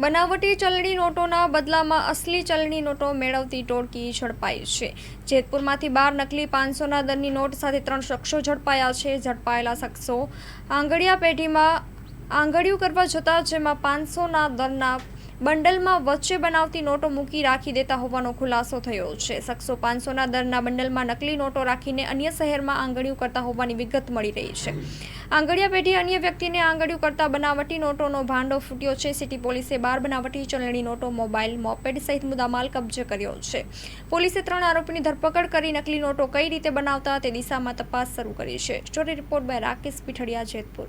બનાવટી ચલણી નોટોના બદલામાં અસલી ચલણી નોટો મેળવતી ટોળકી ઝડપાઈ છે. જેતપુરમાંથી બાર નકલી પાંચસોના દરની નોટ સાથે ત્રણ શખ્સો ઝડપાયા છે. ઝડપાયેલા શખ્સો આંગળીયા પેઢીમાં આંગળીયું કરવા જતા જેમાં પાંચસોના દરના બંડલમાં વચ્ચે બનાવતી નોટો મૂકી રાખી દેતા હોવાનો ખુલાસો થયો છે. શખ્સો પાંચસોના દરના બંડલમાં નકલી નોટો રાખીને અન્ય શહેરમાં આંગળીઓ કરતા હોવાની વિગત મળી રહી છે. આંગળીયા પેઢી અન્ય વ્યક્તિને આંગળીઓ કરતા બનાવટી નોટોનો ભાંડો ફૂટ્યો છે. સિટી પોલીસે બાર બનાવટી ચલણી નોટો, મોબાઈલ, મોપેડ સહિત મુદ્દામાલ કબજે કર્યો છે. પોલીસે ત્રણ આરોપીની ધરપકડ કરી નકલી નોટો કઈ રીતે બનાવતા તે દિશામાં તપાસ શરૂ કરી છે. Story report by Rakesh Pithadiya Jetpur.